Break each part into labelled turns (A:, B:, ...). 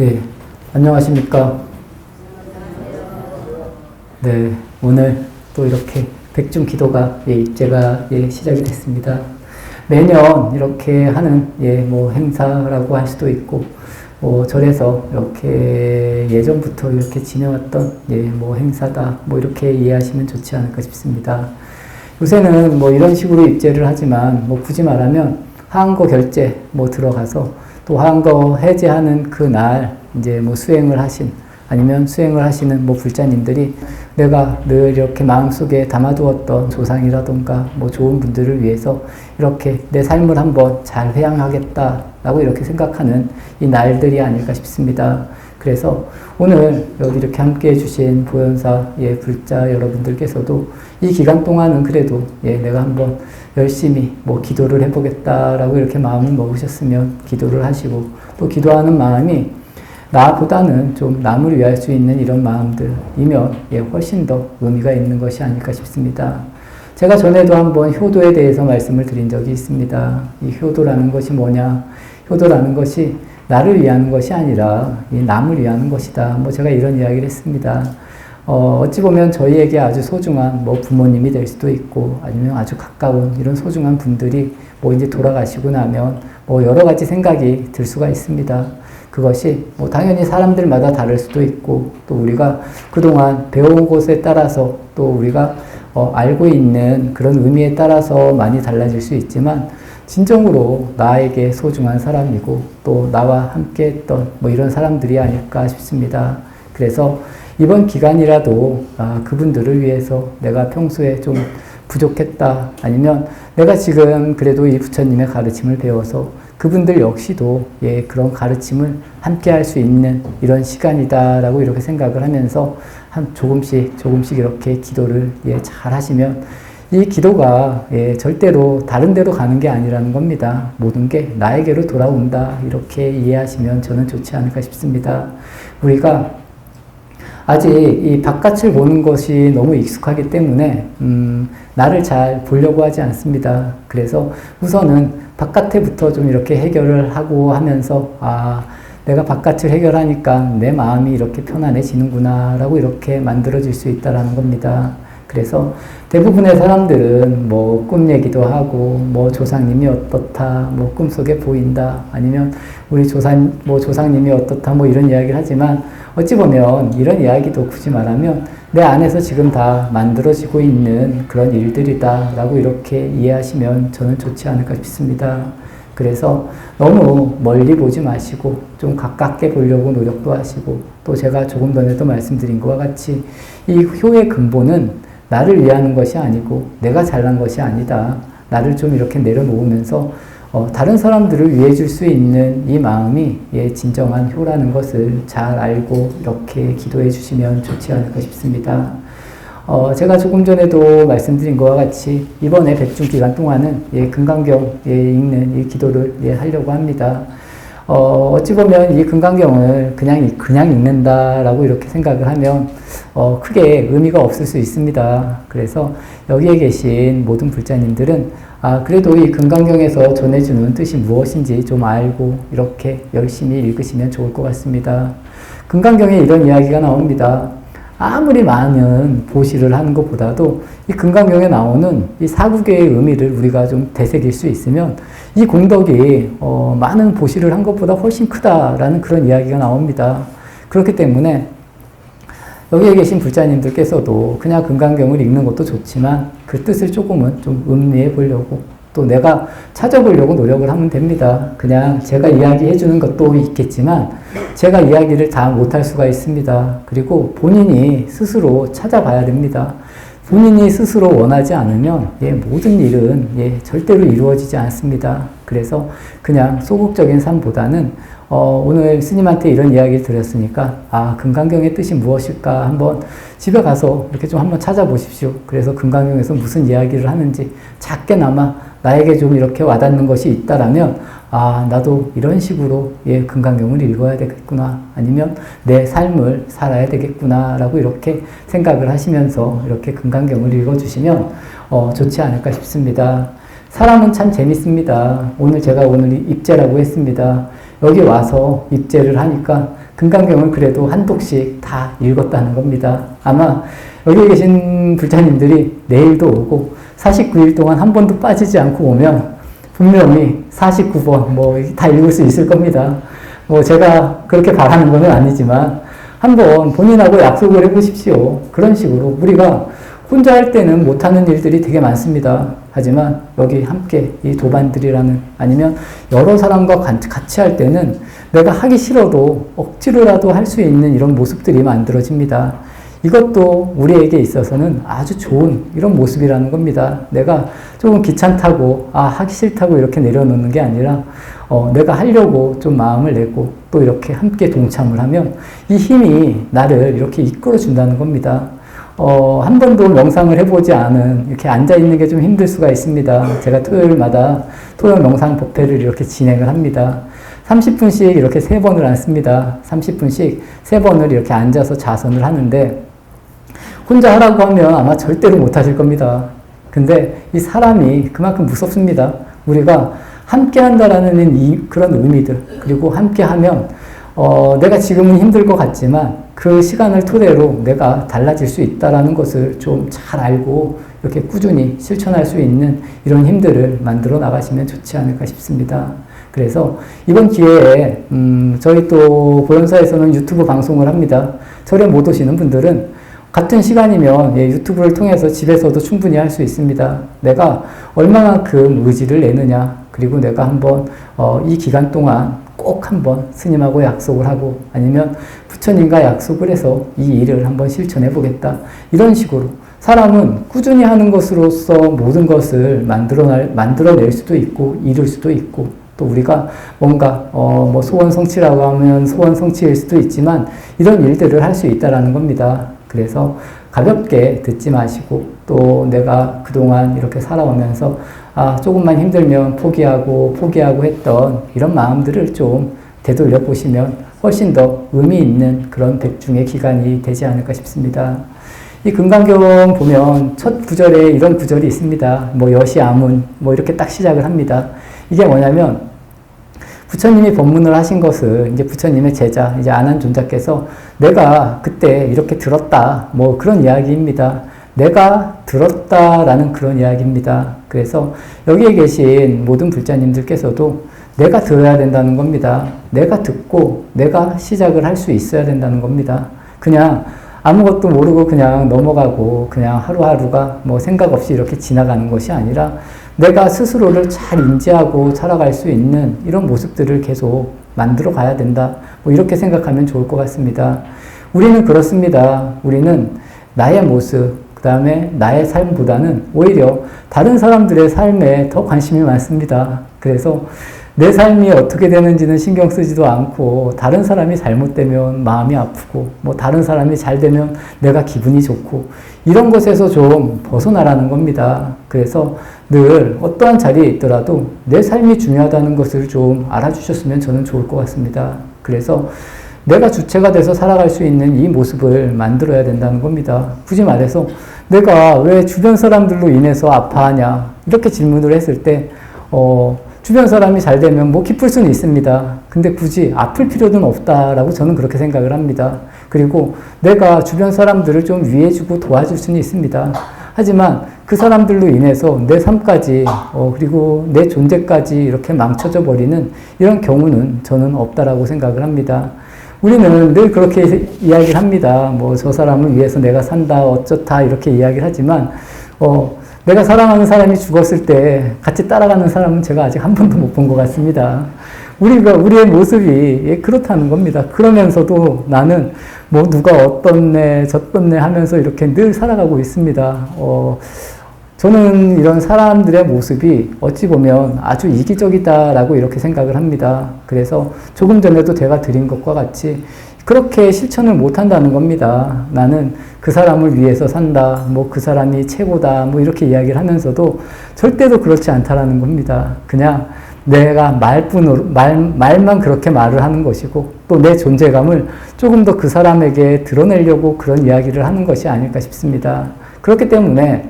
A: 예, 안녕하십니까. 네, 오늘 또 이렇게 백중 기도가 예, 입제가 예, 시작이 됐습니다. 매년 이렇게 하는 예, 뭐 행사라고 할 수도 있고, 뭐 절에서 이렇게 예전부터 이렇게 지내왔던 예, 뭐 행사다, 뭐 이렇게 이해하시면 좋지 않을까 싶습니다. 요새는 뭐 이런 식으로 입제를 하지만 뭐 굳이 말하면 하한거 결제 뭐 들어가서 또 하한거 해제하는 그날 이제 뭐 수행을 하신 아니면 수행을 하시는 뭐 불자님들이 내가 늘 이렇게 마음속에 담아두었던 조상이라던가 뭐 좋은 분들을 위해서 이렇게 내 삶을 한번 잘 회양하겠다라고 이렇게 생각하는 이 날들이 아닐까 싶습니다. 그래서 오늘 여기 이렇게 함께 해주신 보현사 예, 불자 여러분들께서도 이 기간 동안은 그래도 예, 내가 한번 열심히 뭐 기도를 해보겠다라고 이렇게 마음을 먹으셨으면 기도를 하시고 또 기도하는 마음이 나보다는 좀 남을 위할 수 있는 이런 마음들이면 예, 훨씬 더 의미가 있는 것이 아닐까 싶습니다. 제가 전에도 한번 효도에 대해서 말씀을 드린 적이 있습니다. 이 효도라는 것이 뭐냐? 효도라는 것이 나를 위하는 것이 아니라 이 남을 위하는 것이다. 뭐 제가 이런 이야기를 했습니다. 어, 어찌 보면 저희에게 아주 소중한 뭐 부모님이 될 수도 있고 아니면 아주 가까운 이런 소중한 분들이 뭐 이제 돌아가시고 나면 뭐 여러 가지 생각이 들 수가 있습니다. 그것이 뭐 당연히 사람들마다 다를 수도 있고 또 우리가 그동안 배운 곳에 따라서 또 우리가 어, 알고 있는 그런 의미에 따라서 많이 달라질 수 있지만 진정으로 나에게 소중한 사람이고 또 나와 함께 했던 뭐 이런 사람들이 아닐까 싶습니다. 그래서 이번 기간이라도 아, 그분들을 위해서 내가 평소에 좀 부족했다 아니면 내가 지금 그래도 이 부처님의 가르침을 배워서 그분들 역시도 예, 그런 가르침을 함께 할 수 있는 이런 시간이다라고 이렇게 생각을 하면서 한 조금씩 조금씩 이렇게 기도를 예, 잘 하시면 이 기도가 예, 절대로 다른 데로 가는 게 아니라는 겁니다. 모든 게 나에게로 돌아온다. 이렇게 이해하시면 저는 좋지 않을까 싶습니다. 우리가 아직 이 바깥을 보는 것이 너무 익숙하기 때문에 음, 나를 잘 보려고 하지 않습니다. 그래서 우선은 바깥에부터 좀 이렇게 해결을 하고 하면서 아 내가 바깥을 해결하니까 내 마음이 이렇게 편안해지는구나라고 이렇게 만들어질 수 있다라는 겁니다. 그래서 대부분의 사람들은 뭐 꿈 얘기도 하고 뭐 조상님이 어떻다 뭐 꿈속에 보인다 아니면 우리 조상 뭐 조상님이 어떻다 뭐 이런 이야기를 하지만 어찌 보면 이런 이야기도 굳이 말하면 내 안에서 지금 다 만들어지고 있는 그런 일들이다라고 이렇게 이해하시면 저는 좋지 않을까 싶습니다. 그래서 너무 멀리 보지 마시고 좀 가깝게 보려고 노력도 하시고 또 제가 조금 전에도 말씀드린 것과 같이 이 효의 근본은 나를 위하는 것이 아니고 내가 잘난 것이 아니다. 나를 좀 이렇게 내려놓으면서 어, 다른 사람들을 위해 줄 수 있는 이 마음이 예, 진정한 효라는 것을 잘 알고 이렇게 기도해 주시면 좋지 않을까 싶습니다. 어, 제가 조금 전에도 말씀드린 것과 같이 이번에 백중 기간 동안은 예, 금강경 예, 읽는 이 기도를 예, 하려고 합니다. 어, 어찌 보면 이 금강경을 그냥, 그냥 읽는다라고 이렇게 생각을 하면, 어, 크게 의미가 없을 수 있습니다. 그래서 여기에 계신 모든 불자님들은, 아, 그래도 이 금강경에서 전해주는 뜻이 무엇인지 좀 알고 이렇게 열심히 읽으시면 좋을 것 같습니다. 금강경에 이런 이야기가 나옵니다. 아무리 많은 보시를 하는 것보다도 이 금강경에 나오는 이 사국의 의미를 우리가 좀 되새길 수 있으면 이 공덕이 어, 많은 보시를 한 것보다 훨씬 크다라는 그런 이야기가 나옵니다. 그렇기 때문에 여기에 계신 불자님들께서도 그냥 금강경을 읽는 것도 좋지만 그 뜻을 조금은 좀 음미해 보려고 또 내가 찾아보려고 노력을 하면 됩니다. 그냥 제가 이야기해 주는 것도 있겠지만 제가 이야기를 다 못할 수가 있습니다. 그리고 본인이 스스로 찾아봐야 됩니다. 본인이 스스로 원하지 않으면 예, 모든 일은 예, 절대로 이루어지지 않습니다. 그래서 그냥 소극적인 삶보다는 어, 오늘 스님한테 이런 이야기를 드렸으니까 아 금강경의 뜻이 무엇일까 한번 집에 가서 이렇게 좀 한번 찾아보십시오. 그래서 금강경에서 무슨 이야기를 하는지 작게나마 나에게 좀 이렇게 와닿는 것이 있다라면 아 나도 이런 식으로 예 금강경을 읽어야 되겠구나 아니면 내 삶을 살아야 되겠구나 라고 이렇게 생각을 하시면서 이렇게 금강경을 읽어주시면 어, 좋지 않을까 싶습니다. 사람은 참 재밌습니다. 오늘 제가 오늘 입제라고 했습니다. 여기 와서 입제를 하니까 금강경을 그래도 한 독씩 다 읽었다는 겁니다. 아마 여기 계신 불자님들이 내일도 오고 49일 동안 한 번도 빠지지 않고 오면 분명히 49번 뭐 다 읽을 수 있을 겁니다. 뭐 제가 그렇게 바라는 건 아니지만 한번 본인하고 약속을 해보십시오. 그런 식으로 우리가 혼자 할 때는 못하는 일들이 되게 많습니다. 하지만 여기 함께 이 도반들이라는 아니면 여러 사람과 같이 할 때는 내가 하기 싫어도 억지로라도 할 수 있는 이런 모습들이 만들어집니다. 이것도 우리에게 있어서는 아주 좋은 이런 모습이라는 겁니다. 내가 조금 귀찮다고, 아, 하기 싫다고 이렇게 내려놓는 게 아니라, 어, 내가 하려고 좀 마음을 내고 또 이렇게 함께 동참을 하면 이 힘이 나를 이렇게 이끌어 준다는 겁니다. 어, 한 번도 명상을 해보지 않은, 이렇게 앉아있는 게 좀 힘들 수가 있습니다. 제가 토요일마다 토요 명상 법회를 이렇게 진행을 합니다. 30분씩 이렇게 세 번을 앉습니다. 30분씩 세 번을 이렇게 앉아서 자선을 하는데, 혼자 하라고 하면 아마 절대로 못 하실 겁니다. 근데 이 사람이 그만큼 무섭습니다. 우리가 함께 한다라는 이, 그런 의미들, 그리고 함께 하면, 어, 내가 지금은 힘들 것 같지만 그 시간을 토대로 내가 달라질 수 있다라는 것을 좀 잘 알고 이렇게 꾸준히 실천할 수 있는 이런 힘들을 만들어 나가시면 좋지 않을까 싶습니다. 그래서 이번 기회에 음, 저희 또 보현사에서는 유튜브 방송을 합니다. 절에 못 오시는 분들은 같은 시간이면 예, 유튜브를 통해서 집에서도 충분히 할 수 있습니다. 내가 얼마만큼 의지를 내느냐, 그리고 내가 한번 어, 이 기간 동안 꼭 한번 스님하고 약속을 하고 아니면 부처님과 약속을 해서 이 일을 한번 실천해 보겠다. 이런 식으로 사람은 꾸준히 하는 것으로서 모든 것을 만들어낼, 만들어낼 수도 있고 이룰 수도 있고 또 우리가 뭔가 어, 뭐 소원 성취라고 하면 소원 성취일 수도 있지만 이런 일들을 할 수 있다라는 겁니다. 그래서 가볍게 듣지 마시고 또 내가 그동안 이렇게 살아오면서 아, 조금만 힘들면 포기하고 포기하고 했던 이런 마음들을 좀 되돌려 보시면 훨씬 더 의미 있는 그런 백중의 기간이 되지 않을까 싶습니다. 이 금강경 보면 첫 구절에 이런 구절이 있습니다. 뭐 여시 아문 뭐 이렇게 딱 시작을 합니다. 이게 뭐냐면 부처님이 법문을 하신 것을 이제 부처님의 제자, 이제 안한 존자께서 내가 그때 이렇게 들었다. 뭐 그런 이야기입니다. 내가 들었다라는 그런 이야기입니다. 그래서 여기에 계신 모든 불자님들께서도 내가 들어야 된다는 겁니다. 내가 듣고 내가 시작을 할 수 있어야 된다는 겁니다. 그냥 아무것도 모르고 그냥 넘어가고 그냥 하루하루가 뭐 생각 없이 이렇게 지나가는 것이 아니라 내가 스스로를 잘 인지하고 살아갈 수 있는 이런 모습들을 계속 만들어 가야 된다. 뭐 이렇게 생각하면 좋을 것 같습니다. 우리는 그렇습니다. 우리는 나의 모습, 그 다음에 나의 삶보다는 오히려 다른 사람들의 삶에 더 관심이 많습니다. 그래서 내 삶이 어떻게 되는지는 신경 쓰지도 않고 다른 사람이 잘못되면 마음이 아프고 뭐 다른 사람이 잘 되면 내가 기분이 좋고 이런 것에서 좀 벗어나라는 겁니다. 그래서 늘 어떠한 자리에 있더라도 내 삶이 중요하다는 것을 좀 알아주셨으면 저는 좋을 것 같습니다. 그래서 내가 주체가 돼서 살아갈 수 있는 이 모습을 만들어야 된다는 겁니다. 굳이 말해서 내가 왜 주변 사람들로 인해서 아파하냐 이렇게 질문을 했을 때 어, 주변 사람이 잘 되면 뭐 기쁠 수는 있습니다. 근데 굳이 아플 필요는 없다라고 저는 그렇게 생각을 합니다. 그리고 내가 주변 사람들을 좀 위해주고 도와줄 수는 있습니다. 하지만 그 사람들로 인해서 내 삶까지, 어, 그리고 내 존재까지 이렇게 망쳐져 버리는 이런 경우는 저는 없다라고 생각을 합니다. 우리는 늘 그렇게 이야기를 합니다. 뭐, 저 사람을 위해서 내가 산다, 어쩌다, 이렇게 이야기를 하지만, 어, 내가 사랑하는 사람이 죽었을 때 같이 따라가는 사람은 제가 아직 한 번도 못 본 것 같습니다. 우리가, 우리의 모습이 예, 그렇다는 겁니다. 그러면서도 나는 뭐 누가 어떻네, 저떻네 하면서 이렇게 늘 살아가고 있습니다. 어, 저는 이런 사람들의 모습이 어찌 보면 아주 이기적이다라고 이렇게 생각을 합니다. 그래서 조금 전에도 제가 드린 것과 같이 그렇게 실천을 못 한다는 겁니다. 나는 그 사람을 위해서 산다. 뭐 그 사람이 최고다. 뭐 이렇게 이야기를 하면서도 절대로 그렇지 않다라는 겁니다. 그냥 내가 말뿐으로, 말, 말만 그렇게 말을 하는 것이고 또 내 존재감을 조금 더 그 사람에게 드러내려고 그런 이야기를 하는 것이 아닐까 싶습니다. 그렇기 때문에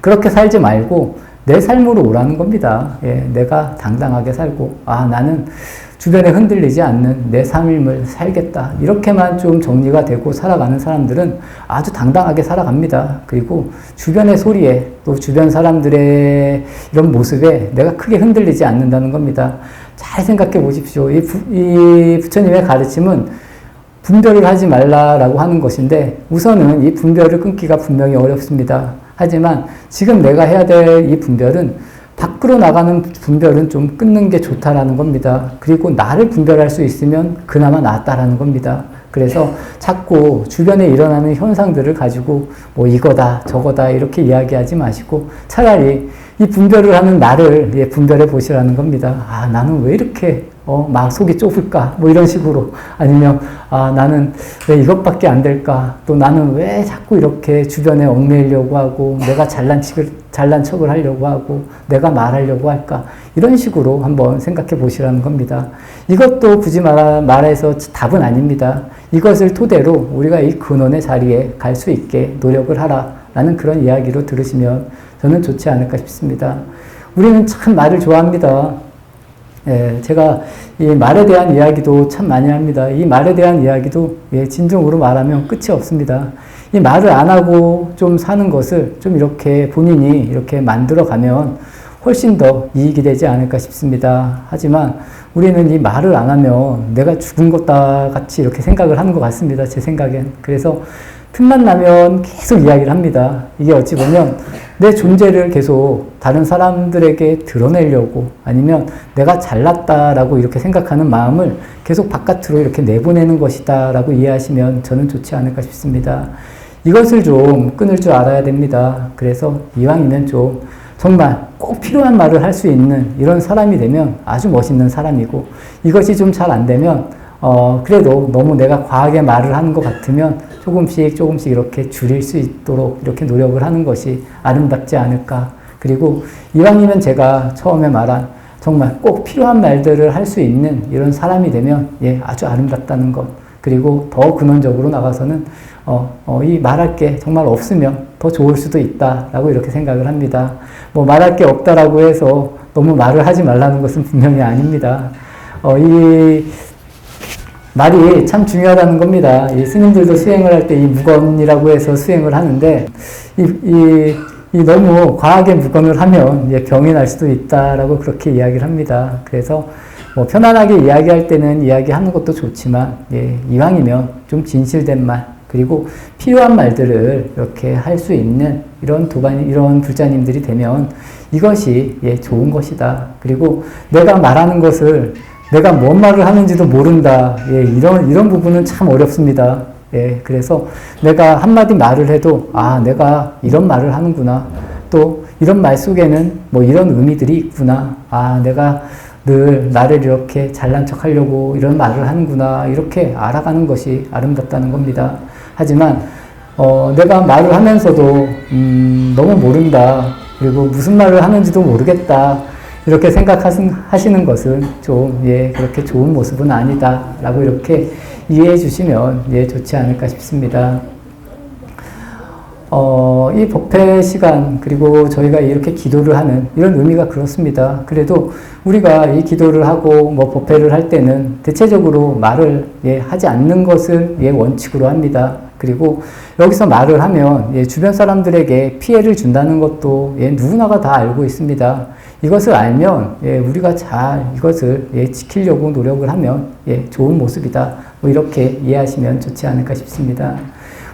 A: 그렇게 살지 말고 내 삶으로 오라는 겁니다. 예, 내가 당당하게 살고, 아, 나는 주변에 흔들리지 않는 내 삶을 살겠다. 이렇게만 좀 정리가 되고 살아가는 사람들은 아주 당당하게 살아갑니다. 그리고 주변의 소리에 또 주변 사람들의 이런 모습에 내가 크게 흔들리지 않는다는 겁니다. 잘 생각해 보십시오. 이, 부, 이 부처님의 가르침은 분별을 하지 말라라고 하는 것인데 우선은 이 분별을 끊기가 분명히 어렵습니다. 하지만 지금 내가 해야 될 이 분별은 밖으로 나가는 분별은 좀 끊는 게 좋다라는 겁니다. 그리고 나를 분별할 수 있으면 그나마 낫다라는 겁니다. 그래서 자꾸 주변에 일어나는 현상들을 가지고 뭐 이거다 저거다 이렇게 이야기하지 마시고 차라리 이 분별을 하는 나를 예, 분별해 보시라는 겁니다. 아 나는 왜 이렇게 어, 막 속이 좁을까? 뭐 이런 식으로. 아니면, 아, 나는 왜 이것밖에 안 될까? 또 나는 왜 자꾸 이렇게 주변에 얽매이려고 하고, 내가 잘난 척을, 잘난 척을 하려고 하고, 내가 말하려고 할까? 이런 식으로 한번 생각해 보시라는 겁니다. 이것도 굳이 말, 말해서 답은 아닙니다. 이것을 토대로 우리가 이 근원의 자리에 갈 수 있게 노력을 하라. 라는 그런 이야기로 들으시면 저는 좋지 않을까 싶습니다. 우리는 참 말을 좋아합니다. 예, 제가 이 말에 대한 이야기도 참 많이 합니다. 이 말에 대한 이야기도 예, 진정으로 말하면 끝이 없습니다. 이 말을 안 하고 좀 사는 것을 좀 이렇게 본인이 이렇게 만들어 가면 훨씬 더 이익이 되지 않을까 싶습니다. 하지만 우리는 이 말을 안 하면 내가 죽은 것다 같이 이렇게 생각을 하는 것 같습니다. 제 생각엔. 그래서 틈만 나면 계속 이야기를 합니다. 이게 어찌 보면 내 존재를 계속 다른 사람들에게 드러내려고 아니면 내가 잘났다라고 이렇게 생각하는 마음을 계속 바깥으로 이렇게 내보내는 것이다라고 이해하시면 저는 좋지 않을까 싶습니다. 이것을 좀 끊을 줄 알아야 됩니다. 그래서 이왕이면 좀 정말 꼭 필요한 말을 할 수 있는 이런 사람이 되면 아주 멋있는 사람이고 이것이 좀 잘 안 되면 어, 그래도 너무 내가 과하게 말을 하는 것 같으면 조금씩 조금씩 이렇게 줄일 수 있도록 이렇게 노력을 하는 것이 아름답지 않을까. 그리고 이왕이면 제가 처음에 말한 정말 꼭 필요한 말들을 할 수 있는 이런 사람이 되면 예, 아주 아름답다는 것. 그리고 더 근원적으로 나가서는 어, 어, 이 말할 게 정말 없으면 더 좋을 수도 있다라고 이렇게 생각을 합니다. 뭐 말할 게 없다라고 해서 너무 말을 하지 말라는 것은 분명히 아닙니다. 어, 이 말이 참 중요하다는 겁니다. 이 스님들도 수행을 할 때 이 무건이라고 해서 수행을 하는데 이, 이, 이 너무 과하게 무건을 하면 병이 날 수도 있다라고 그렇게 이야기를 합니다. 그래서 뭐 편안하게 이야기할 때는 이야기하는 것도 좋지만 예, 이왕이면 좀 진실된 말 그리고 필요한 말들을 이렇게 할 수 있는 이런 도반 이런 불자님들이 되면 이것이 예, 좋은 것이다. 그리고 내가 말하는 것을 내가 뭔 말을 하는지도 모른다. 예, 이런, 이런 부분은 참 어렵습니다. 예, 그래서 내가 한마디 말을 해도, 아, 내가 이런 말을 하는구나. 또, 이런 말 속에는 뭐 이런 의미들이 있구나. 아, 내가 늘 나를 이렇게 잘난 척 하려고 이런 말을 하는구나. 이렇게 알아가는 것이 아름답다는 겁니다. 하지만, 어, 내가 말을 하면서도, 음, 너무 모른다. 그리고 무슨 말을 하는지도 모르겠다. 이렇게 생각하시는 것은 좀, 예, 그렇게 좋은 모습은 아니다. 라고 이렇게 이해해 주시면, 예, 좋지 않을까 싶습니다. 어, 이 법회 시간, 그리고 저희가 이렇게 기도를 하는 이런 의미가 그렇습니다. 그래도 우리가 이 기도를 하고 뭐 법회를 할 때는 대체적으로 말을 예, 하지 않는 것을 예, 원칙으로 합니다. 그리고 여기서 말을 하면 예, 주변 사람들에게 피해를 준다는 것도 예, 누구나가 다 알고 있습니다. 이것을 알면 예, 우리가 잘 이것을 예, 지키려고 노력을 하면 예, 좋은 모습이다. 뭐 이렇게 이해하시면 좋지 않을까 싶습니다.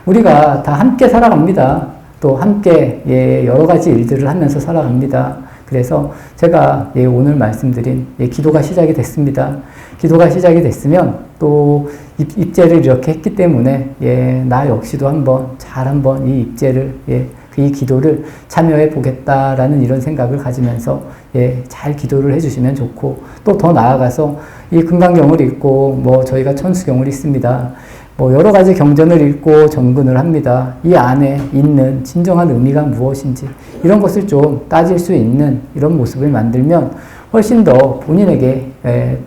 A: 우리가 다 함께 살아갑니다. 또 함께 예, 여러 가지 일들을 하면서 살아갑니다. 그래서 제가 예, 오늘 말씀드린 예, 기도가 시작이 됐습니다. 기도가 시작이 됐으면 또 입, 입제를 이렇게 했기 때문에 예, 나 역시도 한번 잘 한번 이 입제를 예, 이 기도를 참여해 보겠다라는 이런 생각을 가지면서 예, 잘 기도를 해주시면 좋고 또 더 나아가서 이 금강경을 읽고 뭐 저희가 천수경을 읽습니다. 뭐 여러 가지 경전을 읽고 정근을 합니다. 이 안에 있는 진정한 의미가 무엇인지 이런 것을 좀 따질 수 있는 이런 모습을 만들면 훨씬 더 본인에게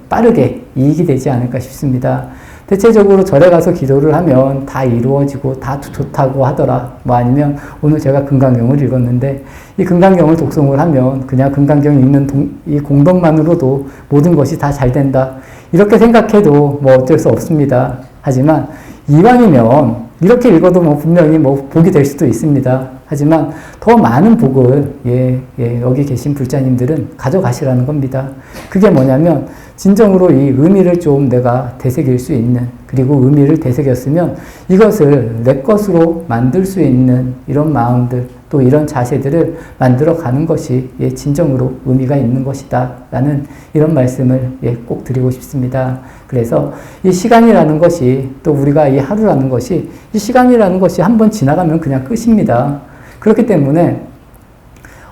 A: 빠르게 이익이 되지 않을까 싶습니다. 대체적으로 절에 가서 기도를 하면 다 이루어지고 다 좋다고 하더라. 뭐 아니면 오늘 제가 금강경을 읽었는데 이 금강경을 독송을 하면 그냥 금강경 읽는 동, 이 공덕만으로도 모든 것이 다 잘 된다. 이렇게 생각해도 뭐 어쩔 수 없습니다. 하지만 이왕이면 이렇게 읽어도 뭐 분명히 뭐 복이 될 수도 있습니다. 하지만 더 많은 복을 예, 예, 여기 계신 불자님들은 가져가시라는 겁니다. 그게 뭐냐면 진정으로 이 의미를 좀 내가 되새길 수 있는 그리고 의미를 되새겼으면 이것을 내 것으로 만들 수 있는 이런 마음들 또 이런 자세들을 만들어 가는 것이 예, 진정으로 의미가 있는 것이다 라는 이런 말씀을 예, 꼭 드리고 싶습니다. 그래서 이 시간이라는 것이 또 우리가 이 하루라는 것이 이 시간이라는 것이 한번 지나가면 그냥 끝입니다. 그렇기 때문에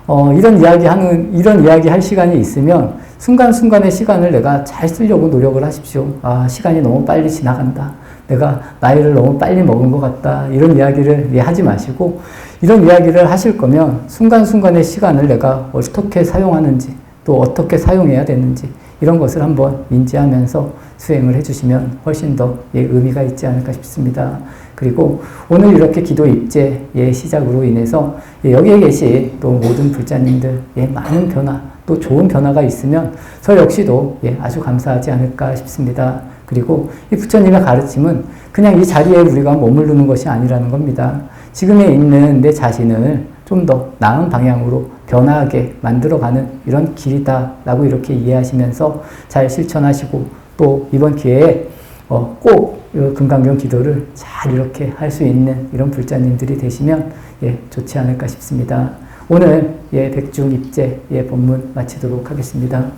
A: 어, 이런 이야기 하는, 이런 이야기 할 시간이 있으면 순간순간의 시간을 내가 잘 쓰려고 노력을 하십시오. 아, 시간이 너무 빨리 지나간다. 내가 나이를 너무 빨리 먹은 것 같다. 이런 이야기를 예, 하지 마시고, 이런 이야기를 하실 거면 순간순간의 시간을 내가 어떻게 사용하는지, 또 어떻게 사용해야 되는지, 이런 것을 한번 인지하면서 수행을 해주시면 훨씬 더 예, 의미가 있지 않을까 싶습니다. 그리고 오늘 이렇게 기도 입제의 시작으로 인해서 예, 여기에 계신 또 모든 불자님들 예, 많은 변화 또 좋은 변화가 있으면 저 역시도 예, 아주 감사하지 않을까 싶습니다. 그리고 이 부처님의 가르침은 그냥 이 자리에 우리가 머무르는 것이 아니라는 겁니다. 지금에 있는 내 자신을 좀 더 나은 방향으로 변화하게 만들어가는 이런 길이다라고 이렇게 이해하시면서 잘 실천하시고 또 이번 기회에 어, 꼭 금강경 기도를 잘 이렇게 할 수 있는 이런 불자님들이 되시면 예, 좋지 않을까 싶습니다. 오늘 예, 백중 입제 예, 본문 마치도록 하겠습니다.